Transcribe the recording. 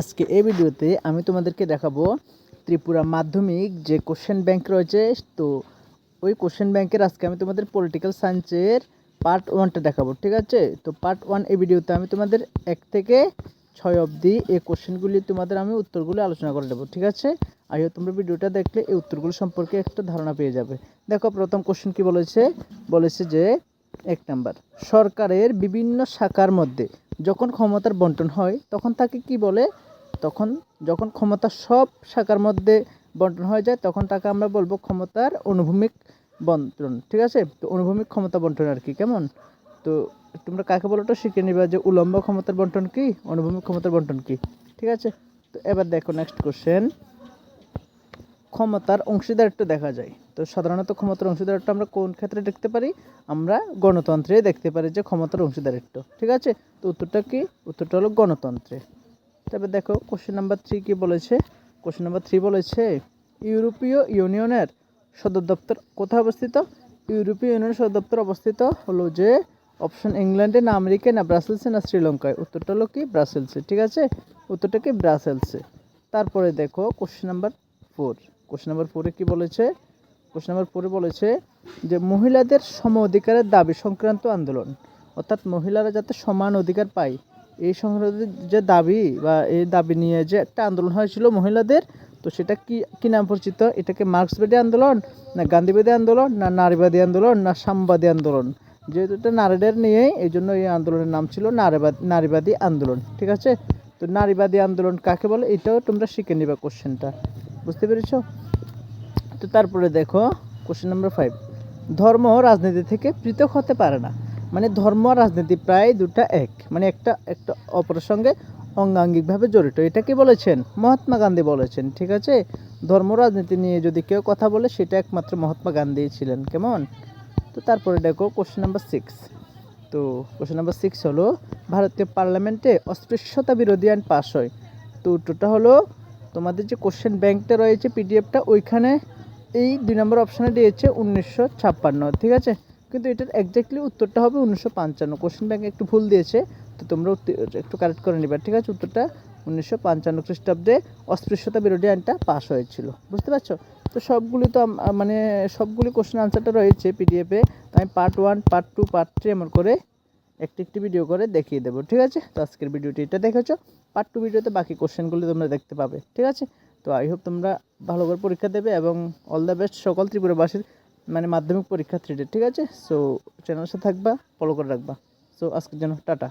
আজকে এই ভিডিওতে আমি তোমাদেরকে দেখাবো ত্রিপুরা মাধ্যমিক যে কোশ্চেন ব্যাংক রয়েছে, তো ওই কোশ্চেন ব্যাংকের আজকে আমি তোমাদের পলিটিক্যাল সায়েন্সের পার্ট ওয়ানটা দেখাবো, ঠিক আছে? তো পার্ট ওয়ান এই ভিডিওতে আমি তোমাদের এক থেকে ছয় অবধি এই কোশ্চেনগুলি তোমাদের আমি উত্তরগুলি আলোচনা করে দেবো, ঠিক আছে? আর তোমরা ভিডিওটা দেখলে এই উত্তরগুলো সম্পর্কে একটা ধারণা পেয়ে যাবে। দেখো, প্রথম কোশ্চেন কি বলেছে? বলেছে যে, এক নাম্বার সরকারের বিভিন্ন শাখার মধ্যে যখন ক্ষমতার বন্টন হয়, তখন তাকে কি বলে? তখন যখন ক্ষমতা সব শাখার মধ্যে বন্টন হয়ে যায়, তখন তাকে আমরা বলব ক্ষমতার অনুভূমিক বন্টন। ঠিক আছে? তো অনুভূমিক ক্ষমতা বন্টন আর কি, কেমন? তো তোমরা কাকে বলো? ওটা শিখে নিবা যে উলম্ব ক্ষমতার বন্টন কি, অনুভূমিক ক্ষমতার বন্টন কি। ঠিক আছে? তো এবার দেখো নেক্সট কোশ্চেন ক্ষমতার অংশীদারিত্ব দেখা যায়। তো সাধারণত ক্ষমতার অংশীদারিত্ব আমরা কোন ক্ষেত্রে দেখতে পারি? আমরা গণতন্ত্রে দেখতে পারি যে ক্ষমতার অংশীদারিত্ব। ঠিক আছে? তো উত্তরটা কি? উত্তরটা হলো গণতন্ত্রে। তবে দেখো কোশ্চেন নাম্বার থ্রি কী বলেছে? কোশ্চেন নাম্বার থ্রি বলেছে, ইউরোপীয় ইউনিয়নের সদর দপ্তর কোথায় অবস্থিত? ইউরোপীয় ইউনিয়নের সদর দপ্তর অবস্থিত হলো যে অপশন ইংল্যান্ডে না আমেরিকায়, না ব্রাসেলসে, না শ্রীলঙ্কায়। উত্তরটা হলো কি? ব্রাসেলসে। ঠিক আছে? উত্তরটা কি? ব্রাসেলসে। তারপরে দেখো question number four question number ফোরে কি বলেছে? কোশ্চেন নাম্বার ফোরে বলেছে যে মহিলাদের সম অধিকারের দাবি সংক্রান্ত আন্দোলন। অর্থাৎ মহিলারা যাতে সমান অধিকার পায়, এই সংক্রান্ত যে দাবি বা এই দাবি নিয়ে যে একটা আন্দোলন হয়েছিল মহিলাদের, তো সেটা কি কি নাম পরিচিত? এটাকে মার্ক্সবাদী আন্দোলন, না গান্ধীবাদী আন্দোলন, না নারীবাদী আন্দোলন, না সাম্যবাদী আন্দোলন? যেহেতু এটা নারীদের নিয়েই, এই জন্য এই আন্দোলনের নাম ছিল নারীবাদী নারীবাদী আন্দোলন। ঠিক আছে? তো নারীবাদী আন্দোলন কাকে বলে? এটাও তোমরা শিখে নিবা কোশ্চেনটা বুঝতে পেরেছ? তো তারপরে দেখো কোশ্চেন নাম্বার ফাইভ ধর্ম রাজনীতি থেকে পৃথক হতে পারে না। মানে ধর্ম রাজনীতি প্রায় দুটা এক। মানে একটা একটা অপরের সঙ্গে অঙ্গাঙ্গিকভাবে জড়িত। এটা কি বলেছেন? মহাত্মা গান্ধী বলেছেন, ঠিক আছে? ধর্ম রাজনীতি নিয়ে যদি কেউ কথা বলে, সেটা একমাত্র মহাত্মা গান্ধী ছিলেন। কেমন? তো তারপরে দেখো কোশ্চেন নাম্বার সিক্স তো কোশ্চেন নাম্বার সিক্স হলো, ভারতীয় পার্লামেন্টে অস্পৃশ্যতা বিরোধী আইন পাশ হয়। তো উত্তরটা হলো তোমাদের যে কোশ্চেন ব্যাংকটা রয়েছে পিডিএফটা ওইখানে এই দুই নম্বর অপশানে দিয়েছে উনিশশো ছাপ্পান্ন, ঠিক আছে? কিন্তু এটার একজাক্টলি উত্তরটা হবে উনিশশো পঞ্চান্ন। কোশ্চেন ব্যাংক একটু ভুল দিয়েছে, তো তোমরা একটু কারেক্ট করে নিবে, ঠিক আছে? উত্তরটা উনিশশো পঞ্চান্ন খ্রিস্টাব্দে অস্পৃশ্যতা বিরোধী আইনটা পাস হয়েছিল, বুঝতে পারছ? তো সবগুলি তো মানে সবগুলি কোশ্চেন আনসারটা রয়েছে পিডিএফে আমি part one part two part three এমন করে একটি একটি ভিডিও করে দেখিয়ে দেবো, ঠিক আছে? তো আজকের ভিডিওটি এটা দেখেছ? পার্ট টু ভিডিওতে বাকি কোশ্চেনগুলি তোমরা দেখতে পাবে, ঠিক আছে? তো আই হোপ তোমরা ভালো করে পরীক্ষা দেবে এবং অল দ্য বেস্ট সকল ত্রিপুরাবাসীর মানে মাধ্যমিক পরীক্ষা পরীক্ষার্থীদের ঠিক আছে? সো চ্যানেলের সাথে থাকবা ফলো করে রাখবা। সো আজকের জন্য টাটা।